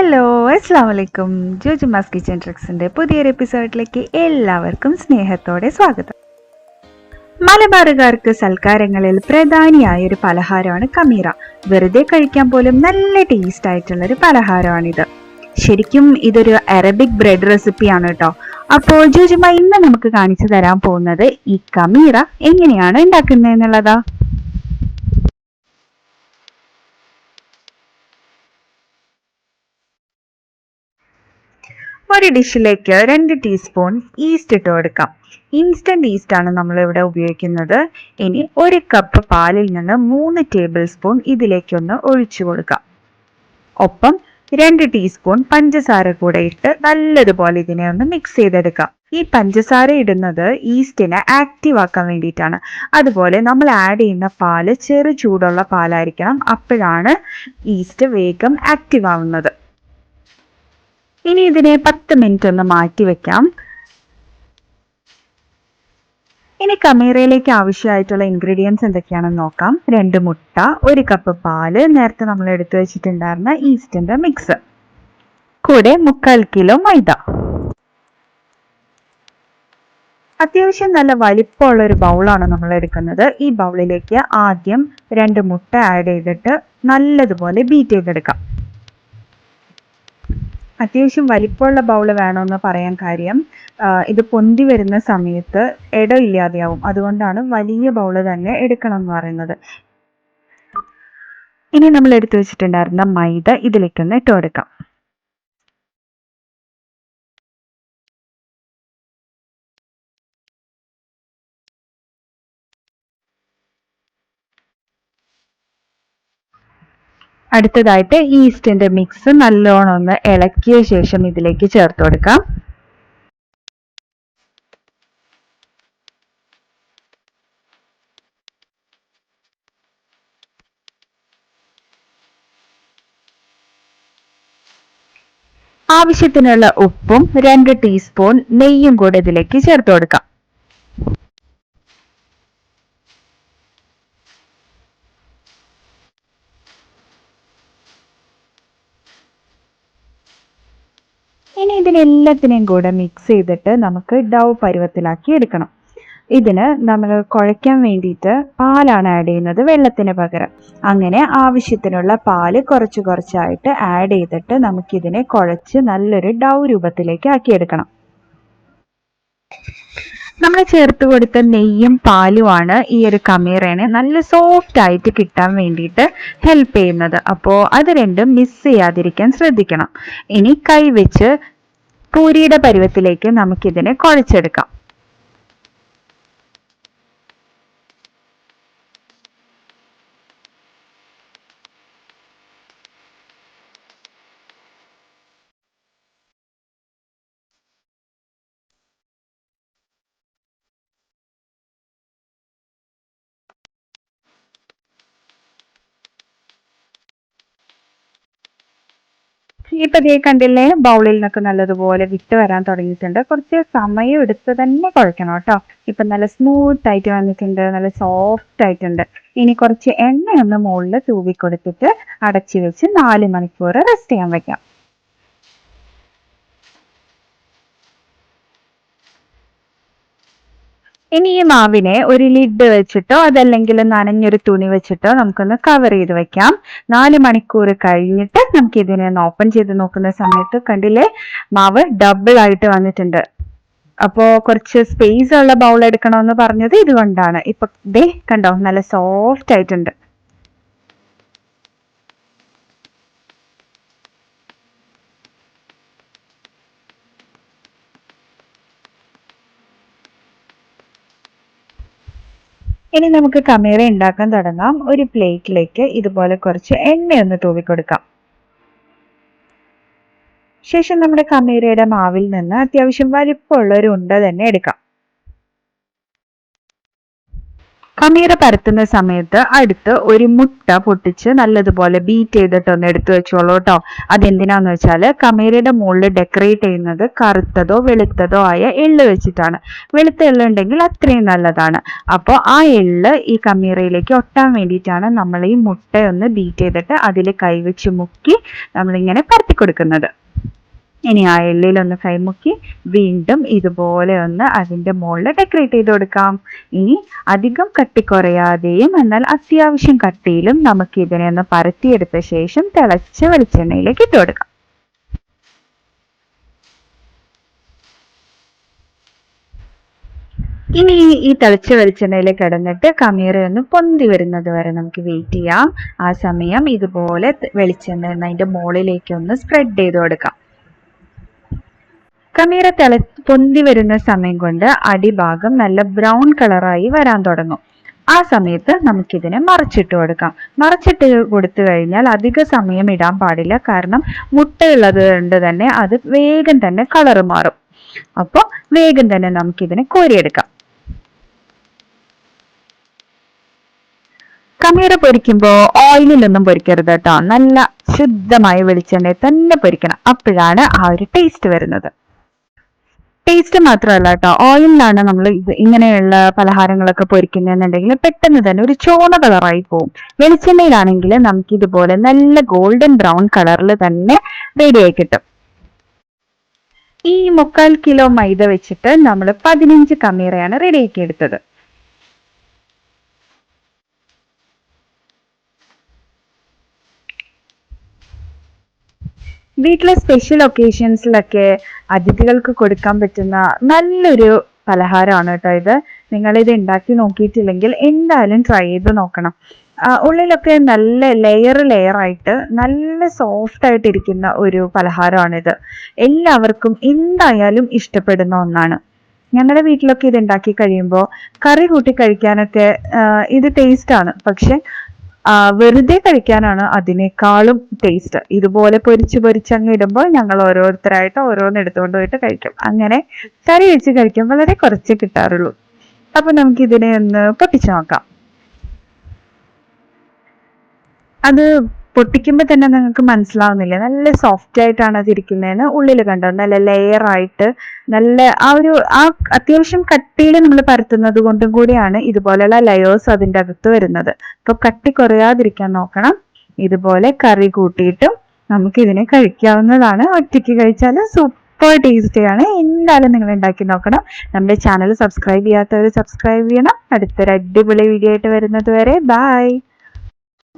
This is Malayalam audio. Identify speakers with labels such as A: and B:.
A: ഹലോ അസ്സാം വലൈക്കും ജോജുമാസ് കിച്ചൻ ട്രിക്സിന്റെ പുതിയൊരു എപ്പിസോഡിലേക്ക് എല്ലാവർക്കും സ്നേഹത്തോടെ സ്വാഗതം. മലബാറുകാർക്ക് സൽക്കാരങ്ങളിൽ പ്രധാനിയായ ഒരു പലഹാരമാണ് കമീറ. വെറുതെ കഴിക്കാൻ പോലും നല്ല ടേസ്റ്റ് ആയിട്ടുള്ള ഒരു പലഹാരമാണിത്. ശരിക്കും ഇതൊരു അറബിക് ബ്രെഡ് റെസിപ്പിയാണ് കേട്ടോ. അപ്പോൾ ജോജുമ ഇന്ന് നമുക്ക് കാണിച്ചു തരാൻ പോകുന്നത് ഈ കമീറ എങ്ങനെയാണ് ഉണ്ടാക്കുന്നത് എന്നുള്ളതാ ഒരു ഡിഷിലേക്ക് രണ്ട് ടീസ്പൂൺ ഈസ്റ്റ് ഇട്ട് കൊടുക്കാം. ഇൻസ്റ്റന്റ് ഈസ്റ്റ് ആണ് നമ്മൾ ഇവിടെ ഉപയോഗിക്കുന്നത്. ഇനി ഒരു കപ്പ് പാലിൽ നിന്ന് മൂന്ന് ടേബിൾ സ്പൂൺ ഇതിലേക്കൊന്ന് ഒഴിച്ചു കൊടുക്കാം. ഒപ്പം രണ്ട് ടീസ്പൂൺ പഞ്ചസാര കൂടെ ഇട്ട് നല്ലതുപോലെ ഇതിനെ ഒന്ന് മിക്സ് ചെയ്തെടുക്കാം. ഈ പഞ്ചസാര ഇടുന്നത് ഈസ്റ്റിനെ ആക്റ്റീവ് ആക്കാൻ വേണ്ടിയിട്ടാണ്. അതുപോലെ നമ്മൾ ആഡ് ചെയ്യുന്ന പാൽ ചെറു ചൂടുള്ള പാലായിരിക്കണം. അപ്പോഴാണ് ഈസ്റ്റ് വേഗം ആക്റ്റീവ് ആവുന്നത്. ഇനി ഇതിനെ പത്ത് മിനിറ്റ് ഒന്ന് മാറ്റി വെക്കാം. ഇനി കമീറയിലേക്ക് ആവശ്യമായിട്ടുള്ള ഇൻഗ്രീഡിയൻസ് എന്തൊക്കെയാണെന്ന് നോക്കാം. രണ്ട് മുട്ട ഒരു കപ്പ് പാൽ നേരത്തെ നമ്മൾ എടുത്തു വെച്ചിട്ടുണ്ടായിരുന്ന ഈസ്റ്റിന്റെ മിക്സ് കൂടെ മുക്കാൽ കിലോ മൈദ. അത്യാവശ്യം നല്ല വലിപ്പമുള്ള ഒരു ബൗളാണ് നമ്മൾ എടുക്കുന്നത്. ഈ ബൗളിലേക്ക് ആദ്യം രണ്ട് മുട്ട ആഡ് ചെയ്തിട്ട് നല്ലതുപോലെ ബീറ്റ് ചെയ്തെടുക്കാം. അത്യാവശ്യം വലിപ്പമുള്ള ബൗൾ വേണമെന്ന് പറയാൻ കാര്യം ഇത് പൊന്തി വരുന്ന സമയത്ത് ഇടയില്ലാതെയാവും അതുകൊണ്ടാണ് വലിയ ബൗൾ തന്നെ എടുക്കണം എന്ന് പറയുന്നത്. ഇനി നമ്മൾ എടുത്തു വെച്ചിട്ടുണ്ടായിരുന്ന മൈദ ഇതിലേക്കൊന്ന് ഇട്ട് കൊടുക്കാം അടുത്തതായിട്ട് ഈസ്റ്റിന്റെ മിക്സ് നല്ലോണം ഒന്ന് ഇളക്കിയ ശേഷം ഇതിലേക്ക് ചേർത്ത് കൊടുക്കാം. ആവശ്യത്തിനുള്ള ഉപ്പും രണ്ട് ടീസ്പൂൺ നെയ്യും കൂടെ ഇതിലേക്ക് ചേർത്ത് കൊടുക്കാം ഇനി ഇതിനെല്ലാത്തിനെയും കൂടെ മിക്സ് ചെയ്തിട്ട് നമുക്ക് ഡൗ പരുവത്തിലാക്കി എടുക്കണം. ഇതിന് നമ്മൾ കുഴയ്ക്കാൻ വേണ്ടിയിട്ട് പാലാണ് ആഡ് ചെയ്യുന്നത് വെള്ളത്തിന് പകരം. അങ്ങനെ ആവശ്യത്തിനുള്ള പാൽ കുറച്ച് കുറച്ചായിട്ട് ആഡ് ചെയ്തിട്ട് നമുക്കിതിനെ കുഴച്ച് നല്ലൊരു ഡൗ രൂപത്തിലേക്ക് ആക്കിയെടുക്കണം നമ്മൾ ചേർത്ത് കൊടുത്ത നെയ്യും പാലുമാണ് ഈ ഒരു കമീറേനെ നല്ല സോഫ്റ്റ് ആയിട്ട് കിട്ടാൻ വേണ്ടിയിട്ട് ഹെൽപ്പ് ചെയ്യുന്നത്. അപ്പോൾ അത് രണ്ടും മിസ് ചെയ്യാതിരിക്കാൻ ശ്രദ്ധിക്കണം. ഇനി കൈ വെച്ച് പൂരിയുടെ പരുവത്തിലേക്ക് നമുക്കിതിനെ കുഴച്ചെടുക്കാം. ഇപ്പൊ ദേ കണ്ടില്ലേ ബൗളിൽ നിന്നൊക്കെ നല്ലതുപോലെ വിട്ട് വരാൻ തുടങ്ങിയിട്ടുണ്ട്. കുറച്ച് സമയം എടുത്ത് തന്നെ കുഴക്കണം കേട്ടോ. ഇപ്പൊ നല്ല സ്മൂത്ത് ആയിട്ട് വന്നിട്ടുണ്ട് നല്ല സോഫ്റ്റ് ആയിട്ടുണ്ട്. ഇനി കുറച്ച് എണ്ണയൊന്ന് മുകളിൽ തൂവി കൊടുത്തിട്ട് അടച്ചു വെച്ച് നാല് മണിക്കൂർ റെസ്റ്റ് ചെയ്യാൻ വെക്കാം ഇനി ഈ മാവിനെ ഒരു ലിഡ് വെച്ചിട്ടോ അതല്ലെങ്കിൽ നനഞ്ഞൊരു തുണി വെച്ചിട്ടോ നമുക്കൊന്ന് കവർ ചെയ്ത് വെക്കാം. നാല് മണിക്കൂർ കഴിഞ്ഞിട്ട് നമുക്ക് ഇതിനെ ഒന്ന് ഓപ്പൺ ചെയ്ത് നോക്കുന്ന സമയത്ത് കണ്ടില്ലേ മാവ് ഡബിൾ ആയിട്ട് വന്നിട്ടുണ്ട്. അപ്പോ കുറച്ച് സ്പേസ് ഉള്ള ബൗൾ എടുക്കണമെന്ന് പറഞ്ഞത് ഇതുകൊണ്ടാണ്. ഇപ്പൊ ദേ കണ്ടോ നല്ല സോഫ്റ്റ് ആയിട്ടുണ്ട്. ഇനി നമുക്ക് കമേറ ഉണ്ടാക്കാൻ തുടങ്ങാം. ഒരു പ്ലേറ്റിലേക്ക് ഇതുപോലെ കുറച്ച് എണ്ണയൊന്ന് തൂവി കൊടുക്കാം ശേഷം നമ്മുടെ കമേരയുടെ മാവിൽ നിന്ന് അത്യാവശ്യം വലിപ്പമുള്ള ഒരു ഉണ്ട തന്നെ എടുക്കാം. ഖമീറ പരത്തുന്ന സമയത്ത് അടുത്ത് ഒരു മുട്ട പൊട്ടിച്ച് നല്ലതുപോലെ ബീറ്റ് ചെയ്തിട്ട് ഒന്ന് എടുത്തു വെച്ചോളൂ കേട്ടോ അതെന്തിനാന്ന് വെച്ചാൽ കമീറയുടെ മുകളിൽ ഡെക്കറേറ്റ് ചെയ്യുന്നത് കറുത്തതോ വെളുത്തതോ ആയ എള്ള് വെച്ചിട്ടാണ്. വെളുത്ത എള്ള് ഉണ്ടെങ്കിൽ അത്രയും നല്ലതാണ്. അപ്പോൾ ആ എള്ള് ഈ കമീറയിലേക്ക് ഒട്ടാൻ വേണ്ടിയിട്ടാണ് നമ്മൾ ഈ മുട്ടയൊന്ന് ബീറ്റ് ചെയ്തിട്ട് അതിൽ കൈവച്ച് മുക്കി നമ്മളിങ്ങനെ പരത്തി കൊടുക്കുന്നത്. ഇനി ആ എള്ളിലൊന്ന് കൈമുക്കി വീണ്ടും ഇതുപോലെ ഒന്ന് അതിന്റെ മുകളിൽ ഡെക്കറേറ്റ് ചെയ്ത് കൊടുക്കാം. ഇനി അധികം കട്ടി കുറയാതെയും എന്നാൽ അത്യാവശ്യം കട്ടിയിലും നമുക്ക് ഇതിനെ ഒന്ന് പരത്തിയെടുത്ത ശേഷം തിളച്ച വെളിച്ചെണ്ണയിലേക്ക് ഇട്ട് കൊടുക്കാം. ഇനി ഈ തിളച്ച വെളിച്ചെണ്ണയിൽ കിടന്നിട്ട് കമീറ ഒന്ന് പൊന്തി വരുന്നത് വരെ നമുക്ക് വെയിറ്റ് ചെയ്യാം. ആ സമയം ഇതുപോലെ വെളിച്ചെണ്ണ അതിന്റെ മുകളിലേക്ക് ഒന്ന് സ്പ്രെഡ് ചെയ്ത് കൊടുക്കാം. കമീറ തിള പൊന്തി വരുന്ന സമയം കൊണ്ട് അടിഭാഗം നല്ല ബ്രൗൺ കളറായി വരാൻ തുടങ്ങും. ആ സമയത്ത് നമുക്കിതിനെ മറിച്ചിട്ട് കൊടുക്കാം. മറിച്ചിട്ട് കൊടുത്തു കഴിഞ്ഞാൽ അധിക സമയം ഇടാൻ പാടില്ല. കാരണം മുട്ടയുള്ളത് കൊണ്ട് തന്നെ അത് വേഗം തന്നെ കളർ മാറും. അപ്പോൾ വേഗം തന്നെ നമുക്കിതിനെ കോരിയെടുക്കാം. കമീറ പൊരിക്കുമ്പോൾ ഓയിലിലൊന്നും പൊരിക്കരുത് കേട്ടോ. നല്ല ശുദ്ധമായ വെളിച്ചെണ്ണയിൽ തന്നെ പൊരിക്കണം. അപ്പോഴാണ് ആ ഒരു ടേസ്റ്റ് വരുന്നത്. ടേസ്റ്റ് മാത്രമല്ല കേട്ടോ ഓയിലിലാണ് നമ്മൾ ഇങ്ങനെയുള്ള പലഹാരങ്ങളൊക്കെ പൊരിക്കുന്നതെന്നുണ്ടെങ്കിൽ പെട്ടെന്ന് തന്നെ ഒരു ചോണ കളറായി പോകും വെളിച്ചെണ്ണയിലാണെങ്കിൽ നമുക്ക് ഇതുപോലെ നല്ല ഗോൾഡൻ ബ്രൗൺ കളറിൽ തന്നെ റെഡിയായി കിട്ടും. ഈ മുക്കാൽ കിലോ മൈദ വെച്ചിട്ട് നമ്മൾ പതിനഞ്ച് കമീറയാണ് റെഡിയാക്കി എടുത്തത്. വീട്ടിലെ സ്പെഷ്യൽ ഒക്കേഷൻസിലൊക്കെ അതിഥികൾക്ക് കൊടുക്കാൻ പറ്റുന്ന നല്ലൊരു പലഹാരമാണ് കേട്ടോ ഇത്. നിങ്ങൾ ഇത് ഉണ്ടാക്കി നോക്കിയിട്ടില്ലെങ്കിൽ എന്തായാലും ട്രൈ ചെയ്ത് നോക്കണം. ഉള്ളിലൊക്കെ നല്ല ലെയർ ലെയർ ആയിട്ട് നല്ല സോഫ്റ്റ് ആയിട്ട് ഇരിക്കുന്ന ഒരു പലഹാരമാണിത്. എല്ലാവർക്കും എന്തായാലും ഇഷ്ടപ്പെടുന്ന ഒന്നാണ്. ഞങ്ങളുടെ വീട്ടിലൊക്കെ ഇത് ഉണ്ടാക്കി കഴിയുമ്പോൾ കറി കൂട്ടി കഴിക്കാനൊക്കെ ഇത് ടേസ്റ്റ് ആണ്. പക്ഷെ വെറുതെ കഴിക്കാനാണ് അതിനേക്കാളും ടേസ്റ്റ് ഇതുപോലെ പൊരിച്ച് പൊരിച്ചങ്ങ് ഇടുമ്പോൾ ഞങ്ങൾ ഓരോരുത്തരായിട്ട് ഓരോന്ന് എടുത്തുകൊണ്ട് പോയിട്ട് കഴിക്കും. അങ്ങനെ കറി വെച്ച് കഴിക്കാൻ വളരെ കുറച്ച് കിട്ടാറുള്ളൂ. അപ്പൊ നമുക്ക് ഇതിനെ ഒന്ന് പൊട്ടിച്ചു നോക്കാം. അത് പൊട്ടിക്കുമ്പോൾ തന്നെ നിങ്ങൾക്ക് മനസ്സിലാവുന്നില്ല. നല്ല സോഫ്റ്റ് ആയിട്ടാണ് അത് ഇരിക്കുന്നതെന്ന് ഉള്ളിൽ കണ്ടോ? നല്ല ലെയർ ആയിട്ട് നല്ല ആ ഒരു ആ അത്യാവശ്യം കട്ടിയിൽ നമ്മൾ പരത്തുന്നത് കൊണ്ടും കൂടിയാണ് ഇതുപോലെയുള്ള ലെയേഴ്സ് അതിന്റെ അകത്ത് വരുന്നത്. അപ്പൊ കട്ടി കുറയാതിരിക്കാൻ നോക്കണം. ഇതുപോലെ കറി കൂട്ടിയിട്ടും നമുക്ക് ഇതിനെ കഴിക്കാവുന്നതാണ്. ഒറ്റയ്ക്ക് കഴിച്ചാൽ സൂപ്പർ ടേസ്റ്റിയാണ് എന്തായാലും നിങ്ങൾ ഉണ്ടാക്കി നോക്കണം. നമ്മുടെ ചാനൽ സബ്സ്ക്രൈബ് ചെയ്യാത്തവർ സബ്സ്ക്രൈബ് ചെയ്യണം. അടുത്തൊരു അടിപൊളി വീഡിയോ ആയിട്ട് വരുന്നത് വരെ. ബൈ